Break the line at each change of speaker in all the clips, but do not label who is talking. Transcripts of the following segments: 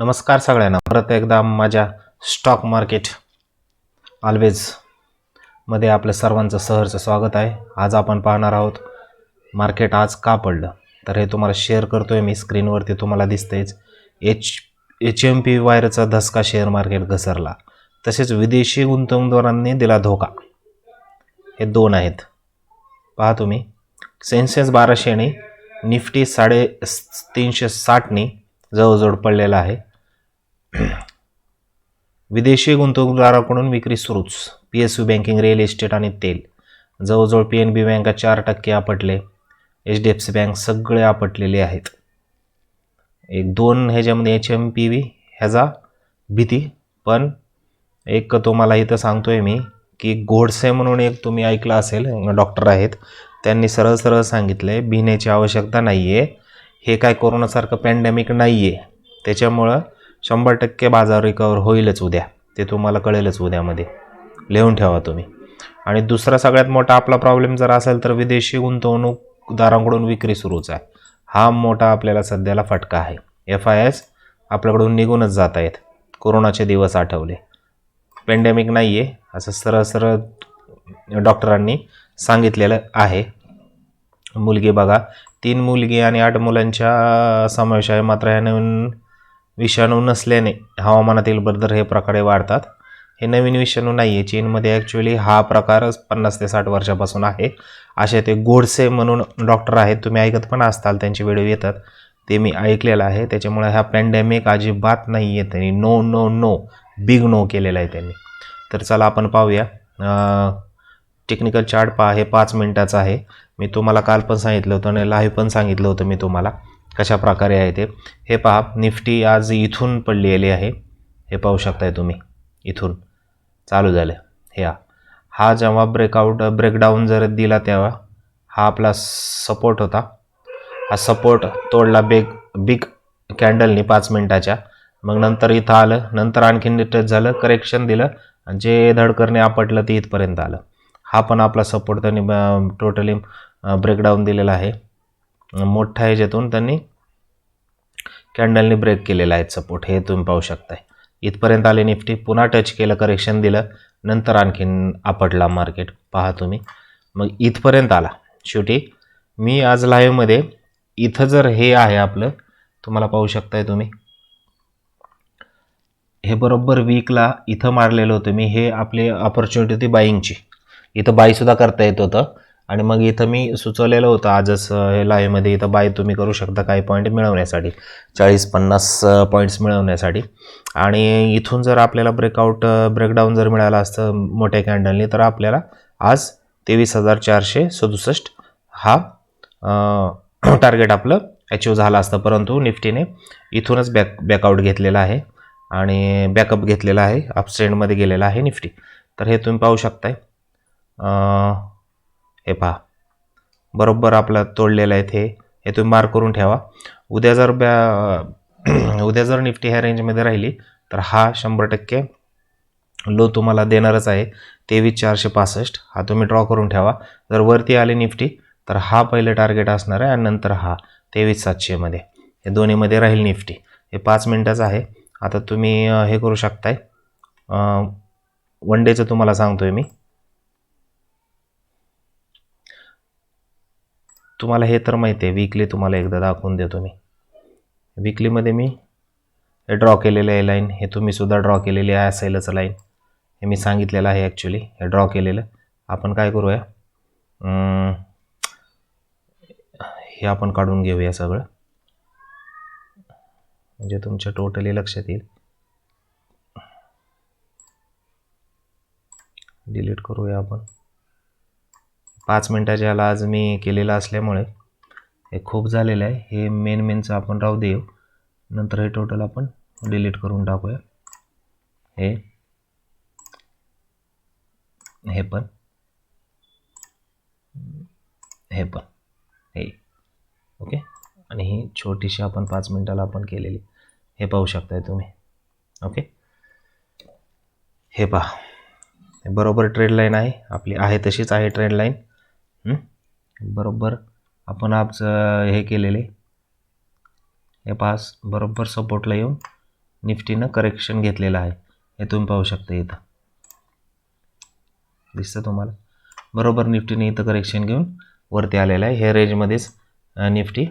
नमस्कार सगळ्यांना. परत एकदा माझ्या स्टॉक मार्केट ऑलवेजमध्ये सर्वांचं सहर्ष स्वागत आहे. आज आपण पाहणार आहोत मार्केट आज का पडलं? तर हे तुम्हाला शेअर करतो आहे मी. स्क्रीनवरती तुम्हाला दिसतेच एच एच एम पी वायरचा धसका शेअर मार्केट घसरला. तसेच विदेशी गुंतवणूकदारांनी दिला धोका. हे दोन आहेत. पहा तुम्ही. सेन्सेक्स बाराशेने निफ्टी साडे तीनशे साठनी जवळजवळ पडलेला आहे. विदेशी गुंतवणूकदाराकडून विक्री सुरूच. P S U banking real estate आणि तेल. जवळजवळ पी एन बी बँका चार टक्के आपटले. H D F C bank सगळे आपटलेले आहेत. एक दोन ह्याच्यामध्ये एच एम पी व्ही ह्याचा भीती. पण एक तुम्हाला इथं सांगतो आहे मी की गोडसे म्हणून एक तुम्ही ऐकलं असेल डॉक्टर आहेत. त्यांनी सरळ सरळ सांगितलं आहे भिण्याची आवश्यकता नाही आहे हे काय कोरोनासारखं पॅन्डेमिक नाही आहे त्याच्यामुळं शंभर टक्के बाजार रिकवर होईलच उद्या. ते तुम्हाला कळेलच उद्यामध्ये. लिहून ठेवा तुम्ही. आणि दुसरा सगळ्यात मोठा आपला प्रॉब्लेम जर असेल तर विदेशी गुंतवणूकदारांकडून विक्री सुरूच आहे. हा मोठा आपल्याला सध्याला फटका आहे. एफ आय एस आपल्याकडून निघूनच जात आहेत. कोरोनाचे दिवस आठवले. पेंडेमिक नाही आहे असं सरळ सरळ डॉक्टरांनी सांगितलेलं आहे. मुलगी बघा तीन मुलगी आणि आठ मुलांच्या समावेश आहे. मात्र ह्या नवीन विषाणू नसल्याने हवामानातील बदल हे प्रकारे वाढतात. हे नवीन विषाणू नाही आहे चीनमध्ये ॲक्च्युली हा प्रकार पन्नास ते साठ वर्षापासून आहे. असे ते गोडसे म्हणून डॉक्टर आहेत. तुम्ही ऐकत पण असताल त्यांचे व्हिडिओ येतात. ते मी ऐकलेलं आहे. त्याच्यामुळे हा पॅन्डेमिक अजिबात नाही आहे त्यांनी. No no no big no केलेला आहे त्यांनी. तर चला आपण पाहूया. टेक्निकल चार्ट पहा. हे पाच मिनटाचं आहे. मी तुम्हाला काल पण सांगितलं होतं आणि लाईव्ह पण सांगितलं होतं मी तुम्हाला. कशा प्रकारे आहे ते? हे पहा निफ्टी आज इथून पडलेली आहे. हे पाहू शकताय तुम्ही इथून. चालू झालं. हे हा. हा जेव्हा ब्रेकआउट ब्रेकडाऊन जर दिला तेव्हा हा आपला सपोर्ट होता. हा सपोर्ट तोडला बेग बिग कॅन्डलनी पाच मिनटाच्या. मग नंतर इथं आलं नंतर आणखीन टच झालं करेक्शन दिलं आणि जे धडकरने आपटलं ते इथपर्यंत आलं. हा पण आपला सपोर्ट त्यांनी टोटली ब्रेकडाऊन दिलेला आहे. मोठ्या ह्याच्यातून त्यांनी कॅन्डलने ब्रेक केलेला आहे सपोर्ट हे तुम्ही पाहू शकताय. इथपर्यंत आले निफ्टी. पुन्हा टच केलं करेक्शन दिलं. नंतर आणखीन आपटला मार्केट पहा तुम्ही. मग इथपर्यंत आला. शेवटी मी आज लाईव्हमध्ये इथं जर हे आहे आपलं तुम्हाला पाहू शकताय तुम्ही. हे बरोबर वीकला इथं मारलेलं होतं मी. हे आपली ऑपॉर्च्युनिटी होती बाईंगची इथं बाईसुद्धा करता येत होतं. आणि मग इथं मी सुचवलेलं होतं आजच हे लाईव्हमध्ये इथं बाय तुम्ही करू शकता काही पॉईंट मिळवण्यासाठी. चाळीस पन्नास पॉईंट्स मिळवण्यासाठी. आणि इथून जर आपल्याला ब्रेकआउट ब्रेकडाऊन जर मिळालं असतं मोठ्या कॅन्डलनी तर आपल्याला आज तेवीस हजार चारशे सदुसष्ट हा टार्गेट आपलं अचीव झालं असतं. परंतु निफ्टीने इथूनच बॅक बॅकआउट घेतलेला आहे आणि बॅकअप घेतलेला आहे अपस्ट्रेंडमध्ये गेलेला आहे निफ्टी. तर हे तुम्ही पाहू शकताय. हे पहा. बरोबर आपला तोडलेलं आहे ते. हे तुम्ही मार्क करून ठेवा. उद्या जर बॅ उद्या जर निफ्टी ह्या रेंजमध्ये राहिली तर हा शंभर टक्के लो तुम्हाला देणारच आहे. तेवीस चारशे पासष्ट. हा तुम्ही ड्रॉ करून ठेवा. जर वरती आले निफ्टी तर हा पहिले टार्गेट असणार आहे आणि नंतर हा तेवीस सातशेमध्ये हे दोन्हीमध्ये राहील निफ्टी. हे पाच मिनटाचं आहे. आता तुम्ही हे करू शकताय. वन डेचं तुम्हाला सांगतोय मी. तुम्हाला हे तर माहिती आहे वीकली तुम्हाला एकदा दाखवून देतो मी. विकलीमध्ये मी हे ड्रॉ केलेलं आहे लाईन हे तुम्हीसुद्धा ड्रॉ केलेली आहे असेलच लाईन हे मी सांगितलेलं आहे ॲक्च्युली हे ड्रॉ केलेलं. आपण काय करूया? हे आपण काढून घेऊया सगळं. म्हणजे तुमच्या टोटली लक्षात येईल. डिलीट करूया आपण. पाच मिनटाच्या याला आज मी केलेलं असल्यामुळे हे खूप झालेलं आहे. हे मेन मेनचं आपण राहू देऊ. नंतर हे टोटल आपण डिलीट करून टाकूया. हे. हे पण. हे पण. हे. ओके? आणि ही छोटीशी आपण पाच मिनटाला आपण केलेली. हे पाहू शकताय तुम्ही. ओके? हे पहा. हे बरोबर ट्रेड लाईन आहे. आपली आहे तशीच आहे ट्रेड लाईन बरोबर. आपण आज हे केलेले. हे पास बरोबर सपोर्टला येऊन निफ्टीनं करेक्शन घेतलेलं आहे. हे तुम्ही पाहू शकता इथं. दिसतं तुम्हाला? बरोबर निफ्टीने इथं करेक्शन घेऊन वरती आलेलं आहे. हे रेंजमध्येच निफ्टी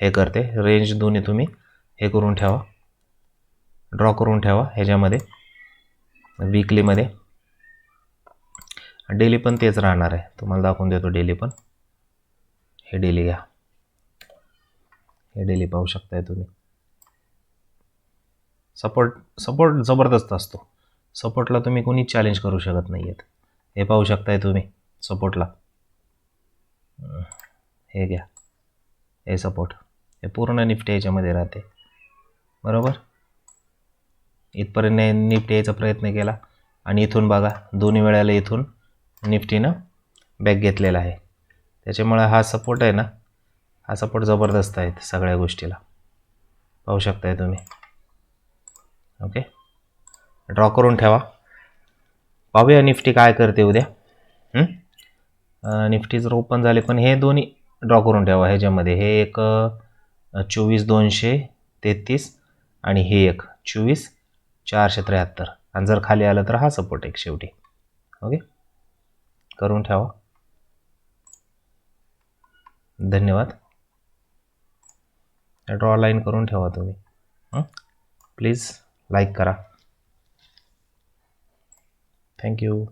हे करते. रेंज दोन्ही तुम्ही हे करून ठेवा. ड्रॉ करून ठेवा ह्याच्यामध्ये. विकलीमध्ये डेली पण तेच राहणार आहे. तुम्हाला दाखवून देतो डेली पण. हे डेली घ्या. हे डेली पाहू शकताय तुम्ही. सपोर्ट सपोर्ट जबरदस्त असतो. सपोर्टला तुम्ही कोणी चॅलेंज करू शकत नाही आहेत हे पाहू शकताय तुम्ही सपोर्टला हे घ्या. हे सपोर्ट हे पूर्ण निफ्टी याच्यामध्ये राहते. बरोबर? इथपर्यंत निफ्टी यायचा प्रयत्न केला. आणि इथून बघा दोन्ही वेळेला इथून निफ्टीनं बॅक घेतलेला आहे. त्याच्यामुळे हा सपोर्ट आहे ना? हा सपोर्ट जबरदस्त आहे सगळ्या गोष्टीला. पाहू शकताय तुम्ही. ओके ड्रॉ करून ठेवा. पाहूया निफ्टी काय करते उद्या. निफ्टी जर ओपन झाले पण हे दोन्ही ड्रॉ करून ठेवा ह्याच्यामध्ये. हे एक चोवीस दोनशे तेहतीस आणि हे एक चोवीस चारशे त्र्याहत्तर. आणि जर खाली आलं तर हा सपोर्ट एक शेवटी. ओके करून ठेवा. धन्यवाद. ड्रॉ लाइन करूँ ठेवा तुम्ही. प्लीज़ लाइक करा. थँक्यू